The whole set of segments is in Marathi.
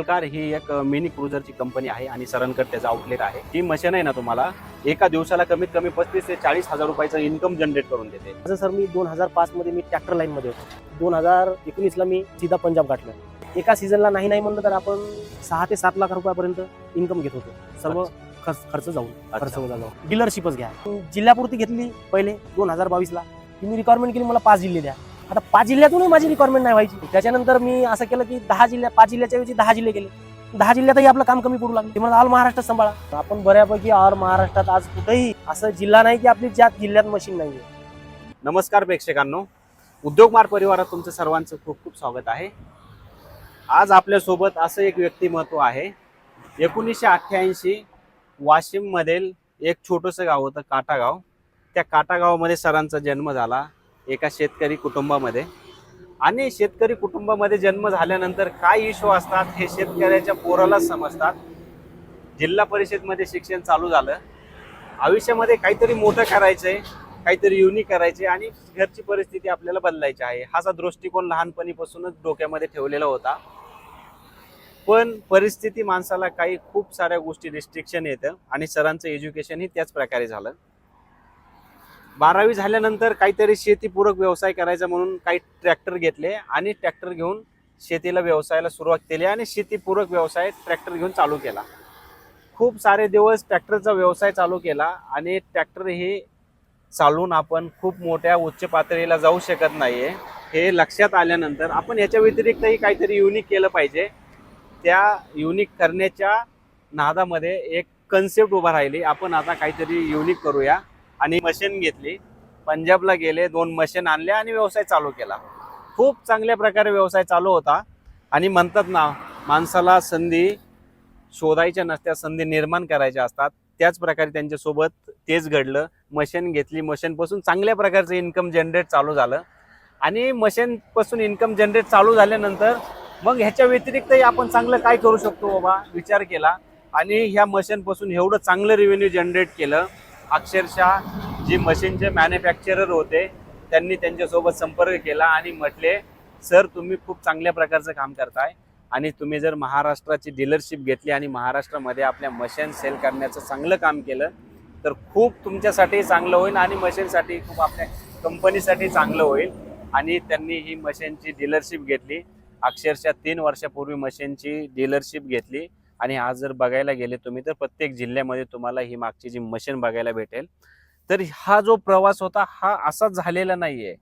बलकार ही एक मिनी क्रुझरची कंपनी आहे आणि सरांकडे त्याचं आउटलेट आहे. ही मशीन आहे ना तुम्हाला एका दिवसाला कमीत कमी पस्तीस ते चाळीस हजार रुपयाचं इन्कम जनरेट करून देते. माझं सर मी दोन हजार पाच मध्ये मी ट्रॅक्टर लाईन मध्ये होतो. दोन हजार एकोणीसला मी सीधा पंजाब गाठलं. एका सीझनला नाही नाही म्हणलं तर आपण सहा ते सात लाख रुपयापर्यंत इन्कम घेत होतो. सर्व खर्च खर्च जाऊन खर्च जाऊन. डीलरशिपच घ्या. जिल्ह्यापुरती घेतली पहिले दोन हजार बावीसला मी रिक्वायरमेंट केली मला पाच जिल्हे द्या. आता पाच जिल्ह्यातूनही माझी रिक्वायरमेंट नाही व्हायची. त्याच्यानंतर मी असं केलं की दहा जिल्ह्या पाच जिल्ह्याच्या ऐवजी दहा जिल्हे केले. दहा जिल्ह्यातही आपलं काम कमी पडू लागलं. ते मला ऑल महाराष्ट्र सांभाळा. आपण बऱ्यापैकी ऑल महाराष्ट्रात आज कुठेही असं जिल्हा नाही की आपली ज्या जिल्ह्यात मशीन नाही नमस्कार प्रेक्षकांनो. उद्योगमार परिवारात तुमचं सर्वांचं खूप खूप स्वागत आहे. आज आपल्यासोबत असं एक व्यक्तिमत्व आहे. एकोणीसशे अठ्ठ्याऐंशी वाशिममधील एक छोटंसं गाव होतं काटागाव. त्या काटागावामध्ये सरांचा जन्म झाला. एका शेतकरी कुटुंबामध्ये. आणि शेतकरी कुटुंबामध्ये जन्म झाल्यानंतर काय इशू असतात हे शेतकऱ्याच्या पोरालाच समजतात. जिल्हा परिषदमध्ये शिक्षण चालू झालं. आयुष्यामध्ये काहीतरी मोठं करायचंय काहीतरी युनिक करायचे आणि घरची परिस्थिती आपल्याला बदलायची आहे. हाचा दृष्टिकोन लहानपणीपासूनच डोक्यामध्ये ठेवलेला होता. पण परिस्थिती माणसाला काही खूप साऱ्या गोष्टी रिस्ट्रिक्शन येतं आणि सरांचं एज्युकेशनही त्याच प्रकारे झालं. बारावी झाल्यानंतर काहीतरी शेतीपूरक व्यवसाय करायचा म्हणून काही ट्रॅक्टर घेतले आणि ट्रॅक्टर घेऊन शेतीला व्यवसायाला सुरुवात केली आणि शेतीपूरक व्यवसाय ट्रॅक्टर घेऊन चालू केला. खूप सारे दिवस ट्रॅक्टरचा व्यवसाय चालू केला आणि ट्रॅक्टर हे चालून आपण खूप मोठ्या उच्च पातळीला जाऊ शकत नाहीये. हे लक्षात आल्यानंतर आपण याच्या व्यतिरिक्तही काहीतरी युनिक केलं पाहिजे. त्या युनिक करण्याच्या नादामध्ये एक कन्सेप्ट उभा राहिली. आपण आता काहीतरी युनिक करूया. आणि मशीन घेतली. पंजाबला गेले दोन मशीन आणले आणि व्यवसाय चालू केला. खूप चांगल्या प्रकारे व्यवसाय चालू होता. आणि म्हणतात ना माणसाला संधी शोधायच्या नसत्या संधी निर्माण करायच्या असतात. त्याच प्रकारे त्यांच्यासोबत तेच घडलं. मशीन घेतली मशीनपासून चांगल्या प्रकारचं इन्कम जनरेट चालू झालं. आणि मशीनपासून इन्कम जनरेट चालू झाल्यानंतर मग ह्याच्या व्यतिरिक्तही आपण चांगलं काय करू शकतो बाबा? विचार केला. आणि ह्या मशीनपासून एवढं चांगलं रेव्हेन्यू जनरेट केलं. अक्षरशः जी मशीनचे मॅन्युफॅक्चरर होते त्यांनी त्यांच्यासोबत संपर्क केला आणि म्हटले सर तुम्ही खूप चांगल्या प्रकारचं काम करताय आणि तुम्ही जर महाराष्ट्राची डीलरशिप घेतली आणि महाराष्ट्रामध्ये आपल्या मशीन सेल करण्याचं चांगलं काम केलं तर खूप तुमच्यासाठी चांगलं होईल आणि मशीनसाठी खूप आपल्या कंपनीसाठी चांगलं होईल. आणि त्यांनी ही मशीनची डीलरशिप घेतली. अक्षरशः तीन वर्षापूर्वी मशीनची डीलरशिप घेतली. आणि आज जर बघायला गेले तुम्ही तर प्रत्येक जिल्ह्यामध्ये तुम्हाला ही मागची जी मशीन बघायला भेटेल. तर हा जो प्रवास होता हा असा झालेला नाही आहे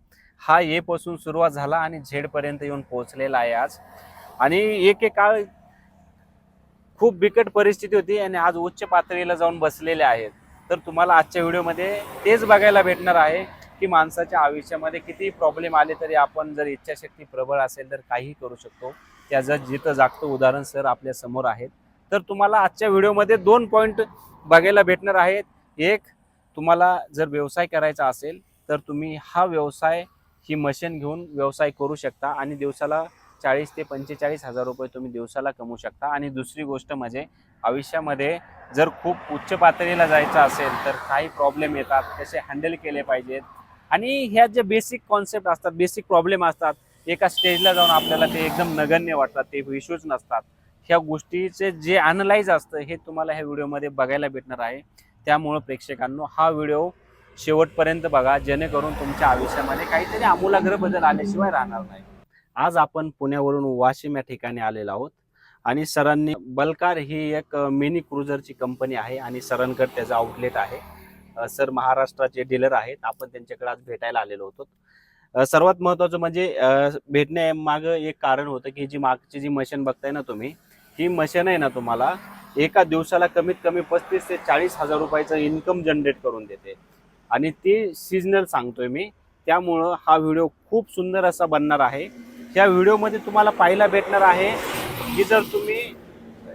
हा येपासून सुरुवात झाला आणि झेडपर्यंत येऊन पोहोचलेला आहे आज. आणि एक एक काळ खूप बिकट परिस्थिती होती आणि आज उच्च पातळीला जाऊन बसलेले आहेत. तर तुम्हाला आजच्या व्हिडिओमध्ये तेच बघायला भेटणार आहे की माणसाच्या आयुष्यामध्ये किती प्रॉब्लेम आले तरी आपण जर इच्छाशक्ती प्रबळ असेल तर काहीही करू शकतो. त्याचं जिथं जागतं उदाहरण सर आपल्यासमोर आहेत. तर तुम्हाला आजच्या व्हिडिओमध्ये दोन पॉईंट बघायला भेटणार आहेत. एक तुम्हाला जर व्यवसाय करायचा असेल तर तुम्ही हा व्यवसाय ही मशीन घेऊन व्यवसाय करू शकता आणि दिवसाला चाळीस ते पंचेचाळीस हजार रुपये तुम्ही दिवसाला कमवू शकता. आणि दुसरी गोष्ट म्हणजे आयुष्यामध्ये जर खूप उच्च पातळीला जायचं असेल तर काही प्रॉब्लेम येतात कसे हँडल केले पाहिजेत. आणि ह्या ज्या बेसिक कॉन्सेप्ट असतात बेसिक प्रॉब्लेम असतात एका स्टेजला जाऊन आपल्याला ते एकदम नगण्य वाटतात ते इश्यूज नसतात. ह्या गोष्टीचे जे अनलाईज असतं हे तुम्हाला ह्या व्हिडिओमध्ये बघायला भेटणार आहे. त्यामुळं प्रेक्षकांनो हा व्हिडिओ शेवटपर्यंत बघा जेणेकरून तुमच्या आयुष्यामध्ये काहीतरी आमूलाग्र बदल आल्याशिवाय राहणार नाही. आज आपण पुण्यावरून वाशिम या ठिकाणी आलेलो आहोत आणि सरांनी बलकार ही एक मिनी क्रुझरची कंपनी आहे आणि सरांकडे त्याचं आउटलेट आहे. सर महाराष्ट्राचे डीलर आहेत. आपण त्यांच्याकडे आज भेटायला आलेलो होतो. सर्वात महत्त्वाचं म्हणजे भेटण्या भेटण्यामागं एक कारण होतं की जी मागची जी मशीन बघताय ना तुम्ही ही मशीन आहे ना तुम्हाला एका दिवसाला कमीत कमी पस्तीस ते चाळीस हजार रुपयाचं इन्कम जनरेट करून देते. आणि ती सिजनल सांगतोय मी. त्यामुळं हा व्हिडिओ खूप सुंदर असा बनणार आहे. ह्या व्हिडिओमध्ये तुम्हाला पाहायला भेटणार आहे की जर तुम्ही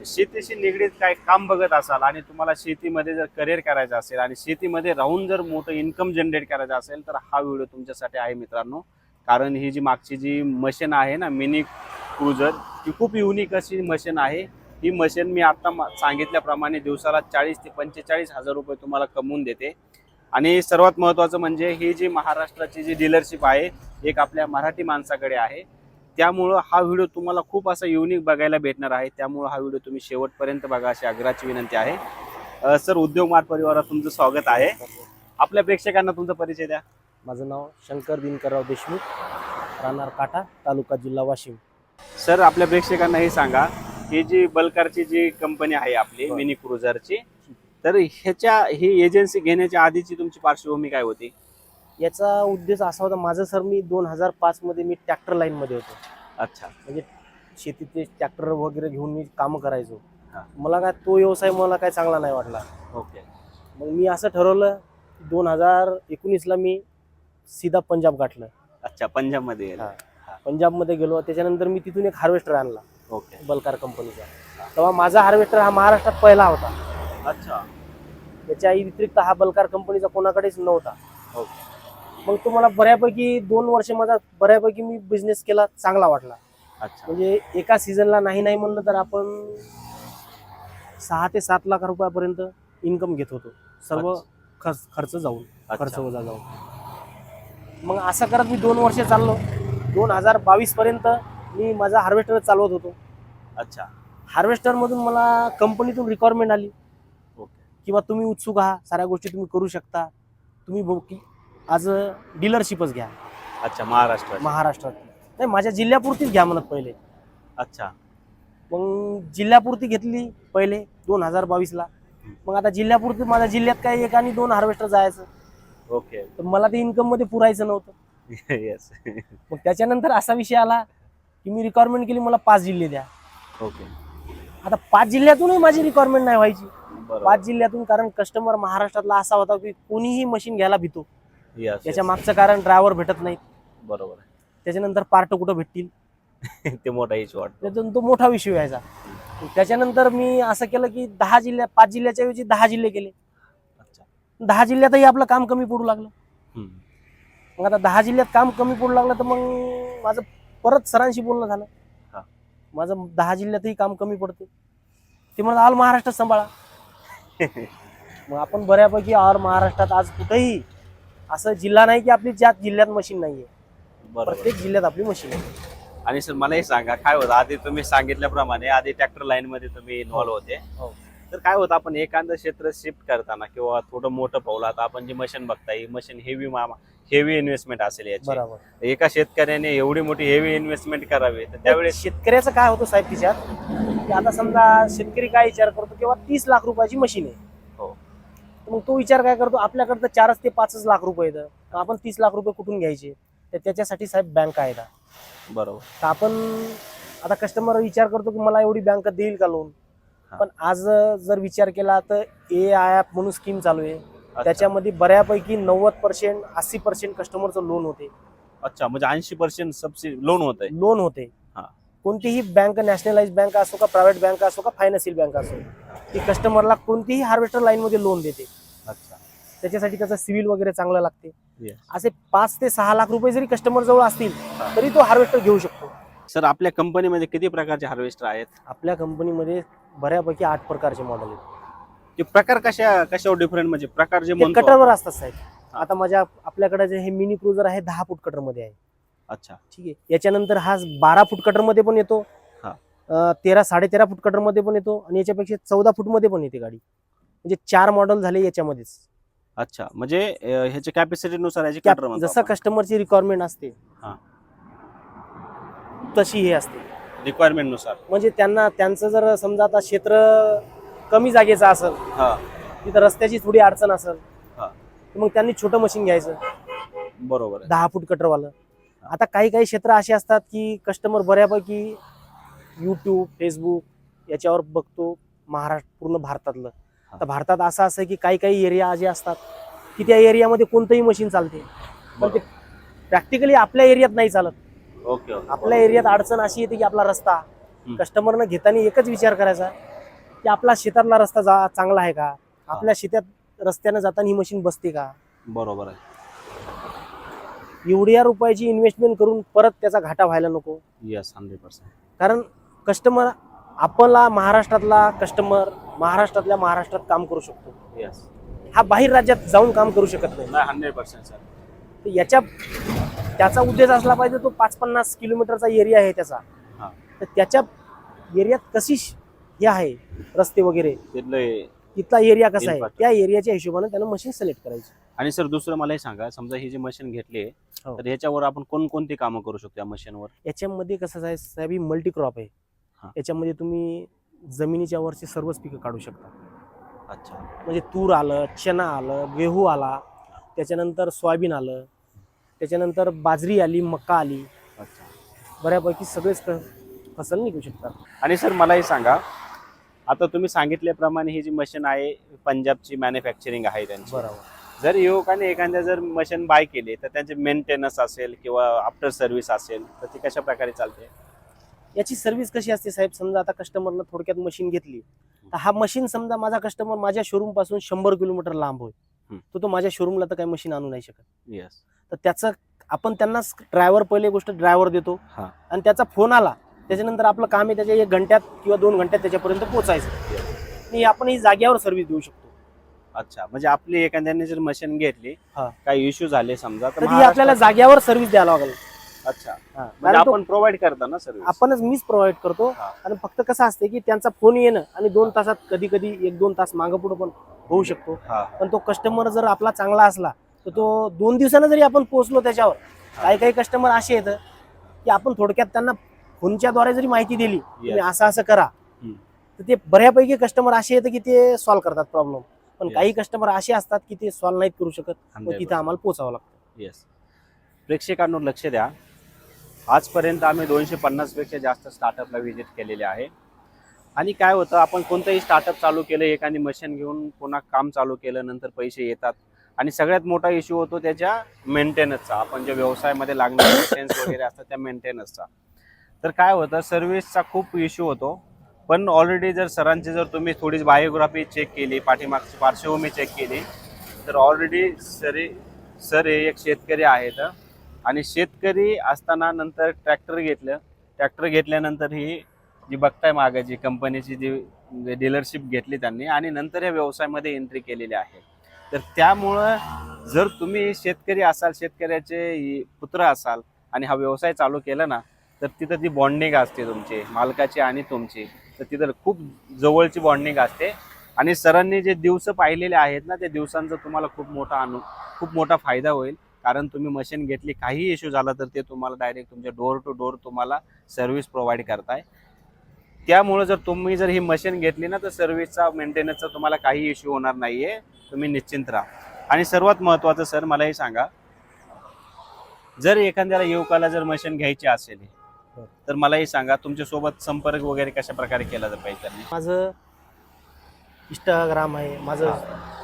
शेतीशी निगडीत काय काम बघत असाल आणि तुम्हाला शेतीमध्ये जर करिअर करायचं असेल आणि शेतीमध्ये राहून जर मोठं इन्कम जनरेट करायचं असेल तर हा व्हिडिओ तुमच्यासाठी आहे मित्रांनो. कारण ही जी मागची जी मशीन आहे ना मिनी क्रुझर ही खूप युनिक अशी मशीन आहे. ही मशीन मी आत्ता सांगितल्याप्रमाणे दिवसाला चाळीस ते पंचेचाळीस हजार रुपये तुम्हाला कमवून देते. आणि सर्वात महत्त्वाचं म्हणजे ही जी महाराष्ट्राची जी डीलरशिप आहे एक आपल्या मराठी माणसाकडे आहे. त्यामुळं हा व्हिडिओ तुम्हाला खूप असा युनिक बघायला भेटणार आहे. त्यामुळं हा व्हिडिओ तुम्ही शेवटपर्यंत बघा अशी आग्रहाची विनंती आहे. सर उद्योग मार्ग परिवारात तुमचं स्वागत आहे. आपल्या प्रेक्षकांना तुमचा परिचय द्या. माझं नाव शंकर दिनकरराव देशमुख राहणार काटा तालुका जिल्हा वाशिम. सर आपल्या प्रेक्षकांना हे सांगा ही जी बल्कारची जी कंपनी आहे आपली बरं. मिनी क्रुझरची तर ह्याच्या ही एजन्सी घेण्याच्या आधीची तुमची पार्श्वभूमी काय होती? याचा उद्देश असा होता माझं सर मी दोन हजार पाच मध्ये मी ट्रॅक्टर लाईन मध्ये होतो. अच्छा. म्हणजे शेतीतले ट्रॅक्टर वगैरे घेऊन मी कामं करायचो. हा. मला काय तो व्यवसाय मला काय चांगला नाही वाटला. ओके. मग मी असं ठरवलं दोन हजार एकोणीसला मी सीधा पंजाब गाठलं. अच्छा पंजाबमध्ये गेला. हा. पंजाबमध्ये गेलो त्याच्यानंतर मी तिथून एक हार्वेस्टर आणला. ओके. बलकार कंपनीचा. तेव्हा माझा हार्वेस्टर हा महाराष्ट्रात पहिला होता. अच्छा. त्याच्या व्यतिरिक्त हा बलकार कंपनीचा कोणाकडेच नव्हता. ओके. मग तो मला बऱ्यापैकी दोन वर्ष माझा बऱ्यापैकी मी बिझनेस केला चांगला वाटला. अच्छा. म्हणजे एका सीझनला नाही नाही म्हणलं तर आपण सहा ते सात लाख रुपयापर्यंत इन्कम घेत होतो. सर्व अच्छा. खर्च खर्च जाऊन खर्च अच्छा वजा जाऊन. मग असं करत मी दोन वर्ष चाललो. दोन हजार बावीस पर्यंत मी माझा हार्वेस्टर चालवत होतो. अच्छा. हार्वेस्टर मधून मला कंपनीतून रिक्वायरमेंट आली. ओके. किंवा तुम्ही उत्सुक आहात साऱ्या गोष्टी तुम्ही करू शकता. तुम्ही आज डीलरशिपच घ्या. अच्छा महाराष्ट्र महाराष्ट्रात नाही माझ्या जिल्ह्यापुरतीच घ्या म्हणत पहिले. अच्छा. मग जिल्ह्यापुरती घेतली पहिले दोन हजार बावीसला. मग आता जिल्ह्यापुरती माझ्या जिल्ह्यात काय एक आणि दोन हार्वेस्टर जायचं. ओके. तर मला ते इन्कममध्ये पुरायचं नव्हतं. येस मग त्याच्यानंतर असा विषय आला की मी रिक्वायरमेंट केली मला पाच जिल्हे द्या. ओके. आता पाच जिल्ह्यातूनही माझी रिक्वायरमेंट नाही व्हायची. बरोबर. पाच जिल्ह्यातून कारण कस्टमर महाराष्ट्रातला असा होता की कोणीही मशीन घ्यायला भितो. येस याच्या मागचं कारण ड्रायव्हर भेटत नाहीत. बरोबर. त्याच्यानंतर पार्ट कुठं भेटतील? ते मोठा इश्यू वाटतो. त्यातून तो मोठा विषय व्हायचा त्याच्यानंतर मी असं केलं की दहा जिल्ह्या पाच जिल्ह्याच्या ऐवजी दहा जिल्हे केले. दहा जिल्ह्यातही आपलं काम कमी पडू लागलं. मग आता दहा जिल्ह्यात काम कमी पडू लागलं तर मग माझं परत सरांशी बोलणं झालं. हा. माझं दहा जिल्ह्यातही काम कमी पडते. ते म्हणत ऑल महाराष्ट्र सांभाळा. मग आपण बऱ्यापैकी ऑल महाराष्ट्रात आज कुठेही असं जिल्हा नाही की आपली ज्यात जिल्ह्यात मशीन नाहीये. प्रत्येक जिल्ह्यात आपली मशीन आहे. आणि सर मला हे सांगा काय होतं आधी तुम्ही सांगितल्याप्रमाणे आधी ट्रॅक्टर लाईन मध्ये तुम्ही इन्व्हॉल्व होते. हो. तर काय होतं आपण एखादं क्षेत्र शिफ्ट करताना किंवा थोडं मोठं पावलं आता आपण जी मशीन बघताय ही मशीन हेवी मामा हेवी इन्व्हेस्टमेंट असेल याची. बरोबर. एका शेतकऱ्याने एवढी मोठी हेवी इन्व्हेस्टमेंट करावी तर त्यावेळेस शेतकऱ्याचं काय होतं साहेब तिच्यात? की आता समजा शेतकरी काय विचार करतो किंवा तीस लाख रुपयाची मशीन आहे. हो. मग तो विचार काय करतो आपल्याकडे तर चारच ते पाचच लाख रुपये आपण तीस लाख रुपये कुठून घ्यायचे? तर त्याच्यासाठी साहेब बँक आहेत बरोबर. तर आपण आता कस्टमर विचार करतो की मला एवढी बँक देईल का लोन. पण आज जर विचार केला तर ए आय ॲप म्हणून स्कीम चालू आहे. त्याच्यामध्ये बऱ्यापैकी नव्वद पर्सेंट अस्सी पर्सेंट कस्टमरचं लोन होते. अच्छा म्हणजे ऐंशी पर्सेंट सबसिडी लोन होत लोन होते. हा. कोणतीही बँक नॅशनलाइज बँक असो का प्रायव्हेट बँक असो का फायनान्शियल बँक असो ती कस्टमरला कोणतीही हार्वेस्टर लाईन मध्ये लोन देते. अच्छा. त्याच्यासाठी त्याचं सिव्हिल वगैरे चांगलं लागते. असे पाच ते सहा लाख रुपये जरी कस्टमर जवळ असतील. तरी तो हार्वेस्टर घेऊ शकतो. सर आपल्या कंपनीमध्ये किती प्रकारचे हार्वेस्टर आहेत? आपल्या कंपनीमध्ये बऱ्यापैकी आठ प्रकारचे मॉडेल आहेत. ते प्रकार कशा कशावर डिफरंट म्हणजे प्रकार जे ते म्हणतो कटरवर असतात साहेब. आता माझ्या आपल्याकडे जे हे मिनी क्रुझर आहे दहा फूट कटरमध्ये आहे. अच्छा. ठीक आहे. याच्यानंतर हा बारा फूट कटरमध्ये पण येतो. हा. अं, तेरा साडेतेरा फूट कटरमध्ये पण येतो आणि याच्यापेक्षा चौदा फूटमध्ये पण येते गाडी. म्हणजे चार मॉडेल झाले याच्यामध्येच. अच्छा. म्हणजे अं, ह्याच्या कॅपॅसिटी नुसार याची त्या- कटर जसं कस्टमरची रिक्वायरमेंट असते हा. तशी हे असते. रिक्वायरमेंटनुसार. म्हणजे त्यांना त्यांचं जर समजा आता क्षेत्र कमी जागेचं असेल हा. तिथं रस्त्याची थोडी अडचण असेल हा. तर मग त्यांनी छोटं मशीन घ्यायचं. बरोबर आहे. दहा फूट कटरवालं. आता काही काही क्षेत्र असे असतात की कस्टमर बऱ्यापैकी यूट्यूब फेसबुक याच्यावर बघतो महाराष्ट्र पूर्ण भारतातलं. आता भारतात असं असं आहे की काही काही एरिया जे असतात की त्या एरियामध्ये कोणतंही मशीन चालते. पण ते प्रॅक्टिकली आपल्या एरियात नाही चालत. ओके आपल्या एरियात अडचण अशी येते की आपला रस्ता. कस्टमरनं घेताना एकच विचार करायचा की आपला शेतातला रस्ता जा चांगला आहे का? आपल्या शेतात रस्त्यानं जाताना ही मशीन बसते का? बरोबर आहे. एवढ्या रुपयाची इन्व्हेस्टमेंट करून परत त्याचा घाटा व्हायला नको. येस हंड्रेड पर्सेंट कारण कस्टमर आपला महाराष्ट्रातला कस्टमर महाराष्ट्रातल्या महाराष्ट्रात काम करू शकतो. येस हा बाहेर राज्यात जाऊन काम करू शकत नाही. नाही हंड्रेड पर्सेंट सर तर याच्या त्याचा उद्देश असला पाहिजे तो पाच पन्नास किलोमीटरचा एरिया आहे त्याचा. तर त्याच्या एरियात कशी हे आहे रस्ते वगैरे? तिथलं एरिया कसा आहे. त्या एरियाच्या हिशोबाने त्यानं मशीन सिलेक्ट करायची. आणि सर दुसरं मला हे सांगा समजा ही जी मशीन घेतली हो. तर ह्याच्यावर आपण कोणकोणती कामं करू शकतो या मशीनवर याच्यामध्ये कसं आहे साहेब ही मल्टी क्रॉप आहे. याच्यामध्ये तुम्ही जमिनीच्या वरची सर्वच पिकं काढू शकता. अच्छा. म्हणजे तूर आलं चना आलं गेहू आला त्याच्यानंतर सोयाबीन आलं त्याच्यानंतर बाजरी आली मका आली. अच्छा. बऱ्यापैकी सगळेच फसल निघू शकतात. आणि सर मला हे सांगा आता तुम्ही सांगितल्याप्रमाणे ही जी मशीन आहे पंजाबची मॅन्युफॅक्चरिंग आहे त्यांची. बरोबर. जर युवकाने एखाद्या जर मशीन बाय केली तर त्यांचे मेंटेनन्स असेल किंवा आफ्टर सर्व्हिस असेल तर ती कशा प्रकारे चालते? याची सर्व्हिस कशी असते साहेब? समजा आता कस्टमरनं थोडक्यात मशीन घेतली तर हा मशीन समजा माझा कस्टमर माझ्या शोरूमपासून शंभर किलोमीटर लांब हम्म. तर तो माझ्या शोरूमला तर काही मशीन आणू नाही शकत. येस तर त्याचं आपण त्यांना ड्रायव्हर पहिले गोष्ट ड्रायव्हर देतो. हा. आणि त्याचा फोन आला त्याच्यानंतर आपलं काम आहे त्याच्या एक घंट्यात किंवा दोन घंट्यात त्याच्यापर्यंत पोहोचायचं. आणि आपण ही जाग्यावर सर्व्हिस देऊ शकतो. अच्छा म्हणजे आपली एखाद्याने जर मशीन घेतली हा. काही इश्यू झाले समजा तर महाराष्ट्रात- आपल्याला जाग्यावर सर्व्हिस द्यायला लागेल. अच्छा. म्हणजे कारण तो आपण प्रोव्हाइड करता ना सर्व्हिस आपणच मीच प्रोव्हाइड करतो. हा. आणि फक्त कसं असते की त्यांचा फोन येणं आणि दोन तासात कधी कधी एक दोन तास मागं पुढं पण होऊ शकतो. हा. पण तो कस्टमर जर आपला चांगला असला तर तो दोन दिवसानं जरी आपण पोहोचलो त्याच्यावर काही काही कस्टमर असे येतं की आपण थोडक्यात त्यांना फोनच्या द्वारे जरी माहिती दिली तुम्ही असं असं करा. हम्म. तर ते बऱ्यापैकी कस्टमर असे येतं की ते सॉल्व्ह करतात प्रॉब्लेम पण Yes. काही कस्टमर असे असतात की ते सॉल्व्ह नाहीत करू शकत मग तिथं आम्हाला पोचावं लागतं. येस प्रेक्षकांवर लक्ष द्या. आजपर्यंत आम्ही दोनशे पन्नासपेक्षा जास्त स्टार्टअपला व्हिजिट केलेले आहे. आणि काय होतं आपण कोणतंही स्टार्टअप चालू केलं एखादी मशीन घेऊन पुन्हा काम चालू केलं नंतर पैसे येतात. आणि सगळ्यात मोठा इश्यू होतो त्याच्या मेंटेनन्सचा आपण जे व्यवसायामध्ये लागणारे मशीन्स वगैरे असतात त्या मेंटेनन्सचा तर काय होतं सर्व्हिसचा खूप इश्यू होतो. पण ऑलरेडी जर सरांची जर तुम्ही थोडी बायोग्राफी चेक केली पाठीमागची पार्श्वभूमी चेक केली तर ऑलरेडी सरी सर हे एक शेतकरी आहेत. आणि शेतकरी असताना नंतर ट्रॅक्टर घेतलं. ट्रॅक्टर घेतल्यानंतर ही जी बघताय मागं जी कंपनीची जी डीलरशिप घेतली त्यांनी आणि नंतर या व्यवसायामध्ये एंट्री केलेली आहे. तर त्यामुळं जर तुम्ही शेतकरी असाल शेतकऱ्याचे पुत्र असाल आणि हा व्यवसाय चालू केला ना तर तिथं ती बॉन्डिंग असते तुमची मालकाची आणि तुमची तर तिथं खूप जवळची बॉन्डिंग असते. आणि सरांनी जे दिवस पाहिलेले आहेत ना त्या दिवसांचा तुम्हाला खूप मोठा अनु खूप मोठा फायदा होईल. कारण तुम्ही मशीन घेतली काही इश्यू झाला तर ते तुम्हाला डायरेक्ट तुमच्या डोअर टू डोअर तुम्हाला सर्व्हिस प्रोव्हाइड करताय. त्यामुळे जर तुम्ही जर ही मशीन घेतली ना तर सर्व्हिसचा मेंटेनन्सचा तुम्हाला काही इश्यू होणार नाहीये. तुम्ही निश्चिंत राहा. आणि सर्वात महत्त्वाचं सर मला हे सांगा. जर एखाद्याला युवकाला जर मशीन घ्यायची असेल तर मला हे सांगा तुमच्यासोबत संपर्क वगैरे कशा प्रकारे केला जर पाहिजे माझं इंस्टाग्राम आहे माझं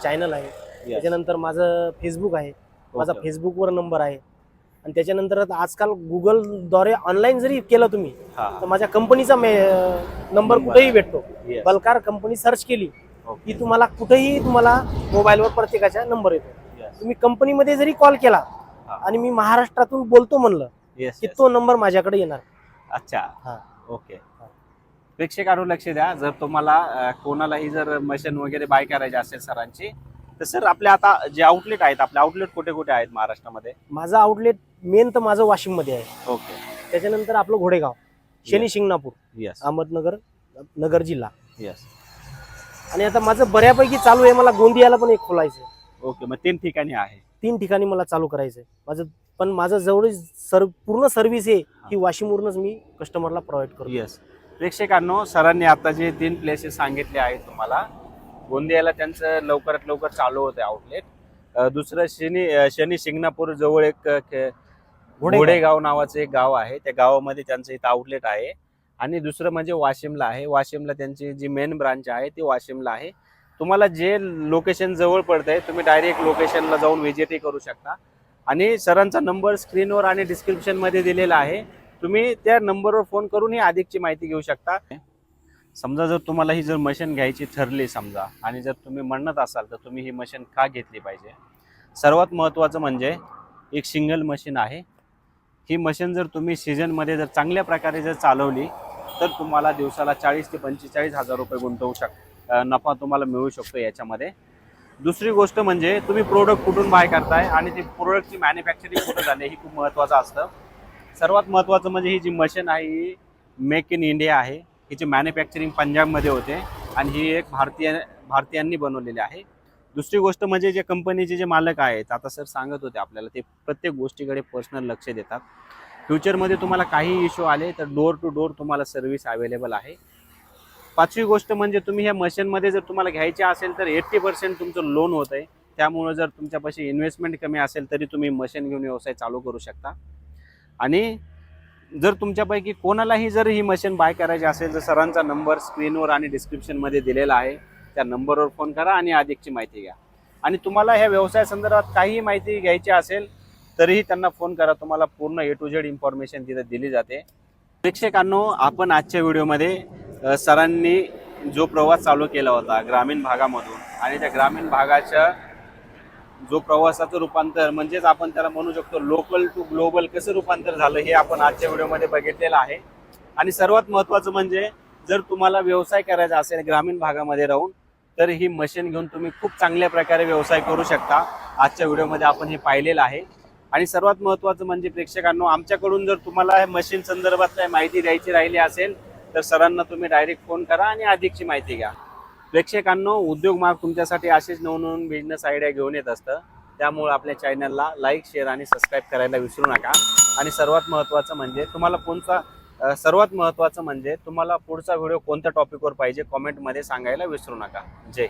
चॅनल आहे. त्याच्यानंतर माझं फेसबुक आहे. माझा. फेसबुकवर नंबर आहे. आणि त्याच्यानंतर आजकाल गुगलद्वारे ऑनलाईन जरी केलं तुम्ही तर माझ्या कंपनीचा नंबर कुठेही. भेटतो. बलकार कंपनी सर्च केली. की तुम्हाला कुठेही तुम्हाला मोबाईलवर प्रत्येकाचा नंबर येतो. तुम्ही कंपनीमध्ये जरी कॉल केला. आणि मी महाराष्ट्रातून बोलतो म्हणलं की. तो नंबर माझ्याकडे येणार अच्छा हा. ओके प्रेक्षकांवर लक्ष द्या जर तुम्हाला कोणालाही जर मशीन वगैरे बाय करायची असेल सरांची तर सर आपले आता जे आउटलेट आहेत आपले आउटलेट कुठे कुठे आहेत महाराष्ट्रामध्ये? माझं आउटलेट मेन तर माझं वाशिममध्ये आहे. ओके त्याच्यानंतर आपलं घोडेगाव शनी शिंगणापूर यस अहमदनगर नगर जिल्हा. यस आणि आता माझं बऱ्यापैकी चालू आहे मला गोंदियाला पण एक खोलायचं ओके मग तीन ठिकाणी आहे. तीन ठिकाणी मला चालू करायचंय. माझं पण माझं जेवढी सर पूर्ण सर्व्हिस आहे ही. वाशिमवरूनच मी कस्टमरला प्रोव्हाइड करतो येस प्रेक्षकांनो सरांनी आता जे तीन प्लेसेस सांगितले आहेत तुम्हाला गोंदियाला त्यांचं लवकरात लवकर चालू होतं आउटलेट दुसरं शनी शनी शिंगणापूर जवळ एक. घोडेगाव. नावाचं एक गाव आहे. त्या गावामध्ये त्यांचं इथं आउटलेट आहे. आणि दुसरं म्हणजे वाशिमला आहे. वाशिमला त्यांची जी मेन ब्रांच आहे ती वाशिमला आहे. तुम्हाला जे लोकेशन जवळ पडतंय तुम्ही डायरेक्ट लोकेशनला जाऊन व्हिजिटही करू शकता. आणि सरांचा नंबर स्क्रीनवर आणि डिस्क्रिप्शनमध्ये दिलेला आहे. तुम्ही त्या नंबरवर फोन करूनही अधिकची माहिती घेऊ शकता. समजा जर तुम्हाला ही जर मशीन घ्यायची ठरली समजा आणि जर तुम्ही म्हणत असाल तर तुम्ही ही मशीन का घेतली पाहिजे? सर्वात महत्त्वाचं म्हणजे एक सिंगल मशीन आहे. ही मशीन जर तुम्ही सीझनमध्ये जर चांगल्या प्रकारे जर चालवली तर तुम्हाला दिवसाला चाळीस ते पंचेचाळीस हजार रुपये गुंतवू शक नफा तुम्हाला मिळू शकतो याच्यामध्ये. दुसरी गोष्ट म्हणजे तुम्ही प्रोडक्ट कुठून बाय करताय आणि ती प्रोडक्टची मॅन्युफॅक्चरिंग कुठं झाली ही खूप महत्त्वाचं असतं. सर्वात महत्त्वाचं म्हणजे ही जी मशीन आहे ही मेक इन इंडिया आहे. हिची मॅन्युफॅक्चरिंग पंजाबमध्ये होते आणि ही एक भारतीय भारतीयांनी बनवलेली आहे. दुसरी गोष्ट म्हणजे जे कंपनीचे जे मालक आहेत आता सर सांगत होते आपल्याला ते प्रत्येक गोष्टीकडे पर्सनल लक्ष देतात. फ्युचरमध्ये तुम्हाला काही इश्यू आले तर डोर टू डोर तुम्हाला सर्व्हिस अवेलेबल आहे. पाचवी गोष्ट म्हणजे तुम्ही ह्या मशीनमध्ये जर तुम्हाला घ्यायचे असेल तर एट्टी पर्सेंट तुमचं लोन होत आहे त्यामुळं जर तुमच्यापाशी इन्व्हेस्टमेंट कमी असेल तरी तुम्ही मशीन घेऊन व्यवसाय चालू करू शकता. आणि जर तुमच्यापैकी कोणालाही जर ही मशीन बाय करायची असेल तर सरांचा नंबर स्क्रीनवर आणि डिस्क्रिप्शनमध्ये दिलेला आहे. त्या नंबरवर फोन करा आणि अधिकची माहिती घ्या. आणि तुम्हाला ह्या व्यवसायासंदर्भात काहीही माहिती घ्यायची असेल तरीही त्यांना फोन करा. तुम्हाला पूर्ण ए टू झेड इन्फॉर्मेशन तिथे दिली जाते. प्रेक्षकांनो आपण आजच्या व्हिडिओमध्ये सरांनी जो प्रवास चालू केला होता ग्रामीण भागामधून आणि त्या ग्रामीण भागाच्या जो प्रवासाचं रूपांतर म्हणजेच आपण त्याला म्हणू शकतो लोकल टू ग्लोबल कसं रूपांतर झालं हे आपण आजच्या व्हिडिओमध्ये बघितलेलं आहे. आणि सर्वात महत्त्वाचं म्हणजे जर तुम्हाला व्यवसाय करायचा असेल ग्रामीण भागामध्ये राहून तर ही मशीन घेऊन तुम्ही खूप चांगल्या प्रकारे व्यवसाय करू शकता. आजच्या व्हिडिओमध्ये आपण हे पाहिलेलं आहे. आणि सर्वात महत्त्वाचं म्हणजे प्रेक्षकांनो आमच्याकडून जर तुम्हाला मशीन संदर्भात काही माहिती द्यायची राहिली असेल तर सरांना तुम्ही डायरेक्ट फोन करा आणि अधिकची माहिती घ्या. प्रेक्षकांनो उद्योग मार्ग तुमच्यासाठी असेच नवनवीन बिझनेस आयडिया घेऊन येत असतं. त्यामुळे आपल्या चॅनलला लाईक शेअर आणि सबस्क्राईब करायला विसरू नका. आणि सर्वात महत्त्वाचं म्हणजे तुम्हाला कोणता सर्वात महत्त्वाचं म्हणजे तुम्हाला पुढचा व्हिडिओ कोणत्या टॉपिकवर पाहिजे कॉमेंटमध्ये सांगायला विसरू नका. जय